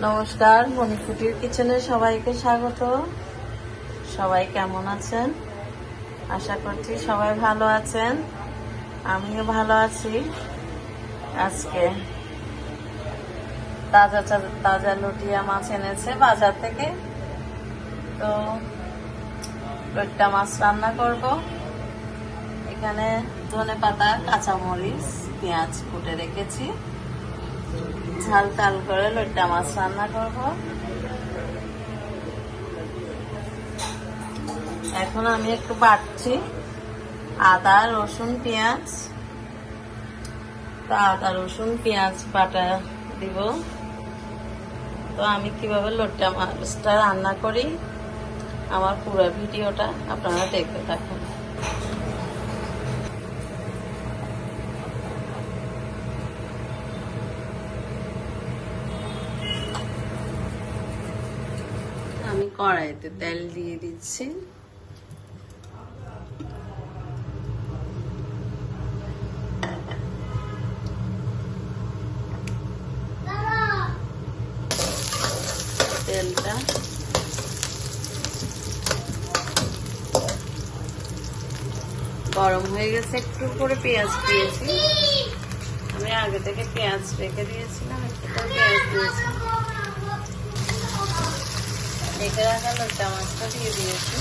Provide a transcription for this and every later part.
নমস্কার মণিকুটির কিচেনে সবাইকে স্বাগত। সবাই কেমন আছেন? আশা করছি সবাই ভালো আছেন। আমিও ভালো আছি। আজকে তাজা তাজা- লটিয়া মাছ এনেছে বাজার থেকে। তো লইট্টা মাছ রান্না করব। এখানে ধনে পাতা কাঁচামরিচ, পেঁয়াজ কুটে রেখেছি। ঝাল টাল করে লইট্টা মাছ রান্না করব। এখন আমি একটু বাটছি। আদা, রসুন, পেঁয়াজ। তো আদা, রসুন, পেঁয়াজ বাটা দিব। তো আমি কীভাবে লইট্টা মাছটা রান্না করি? আমার পুরো ভিডিওটা আপনারা দেখতে থাকুন আমি কড়াইতে তেল দিয়ে দিচ্ছি। তেলটা গরম হয়ে গেছে, একটু করে পেঁয়াজ দিয়েছি। আমি আগে থেকে পেঁয়াজ রেখে দিয়েছিলাম, একটু করে পেঁয়াজ দিয়েছি রেখে রাখা লোকটা মাছটা দিয়ে দিয়েছি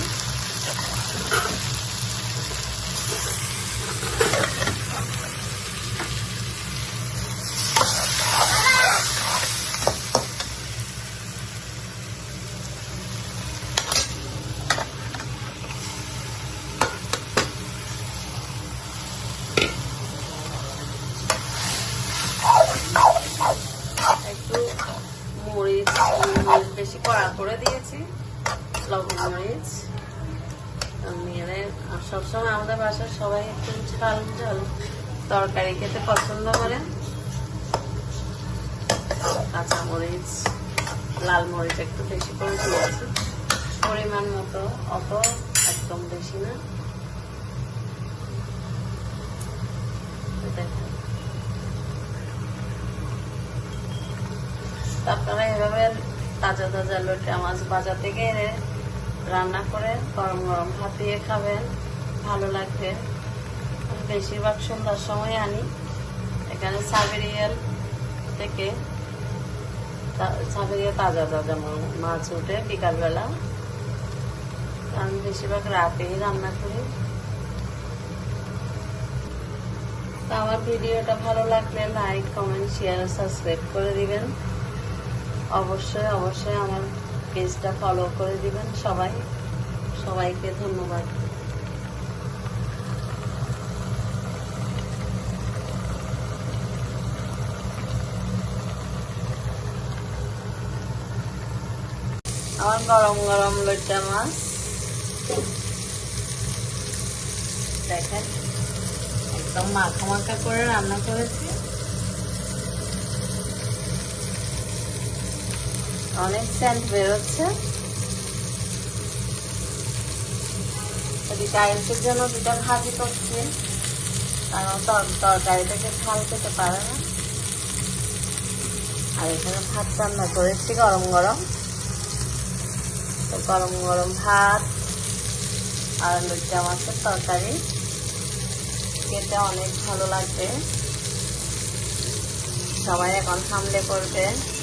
একটু মরিচ মরিচ বেশি কড়া করে দিয়েছি। লবণ মরিচ সবসময় আমাদের বাসায় সবাই একটু ঝাল ঝাল তরকারি খেতে পছন্দ করে। কাঁচা মরিচ, লাল মরিচ একটু বেশি করে দিয়েছি। পরিমাণ মতো, অত একদম বেশি না। আপনারা এভাবে তাজা তাজা লোটা মাছ বাজার থেকে এনে রান্না করে গরম গরম ভাত দিয়ে খাবেন, ভালো লাগবে। বেশিরভাগ সন্ধ্যার সময় আনি। এখানে সাবেরিয়াল থেকে সাবেরিয়া তাজা তাজা মাছ উঠে বিকালবেলা। আমি বেশিরভাগ রাতেই রান্না করি। আমার ভিডিওটা ভালো লাগলে লাইক কমেন্ট শেয়ার সাবস্ক্রাইব করে দিবেন। অবশ্যই অবশ্যই আমার পেজটা ফলো করে দিবেন সবাই। সবাইকে ধন্যবাদ। আমার গরম গরম লইটা মাছ দেখেন, একদম মাখা মাখা করে রান্না করেছি। অনেক সেন্ট বেরোচ্ছে। আইসের জন্য দুটা ভাজি করছি। কারণ তর- তরকারিটাকে ঝাল খেতে পারে না। আর এখানে ভাত রান্না করেছি গরম গরম। তো গরম গরম ভাত, আর লুচা মাছের তরকারি। খেতে অনেক ভালো লাগবে। সবাই এখন সামলে করবে।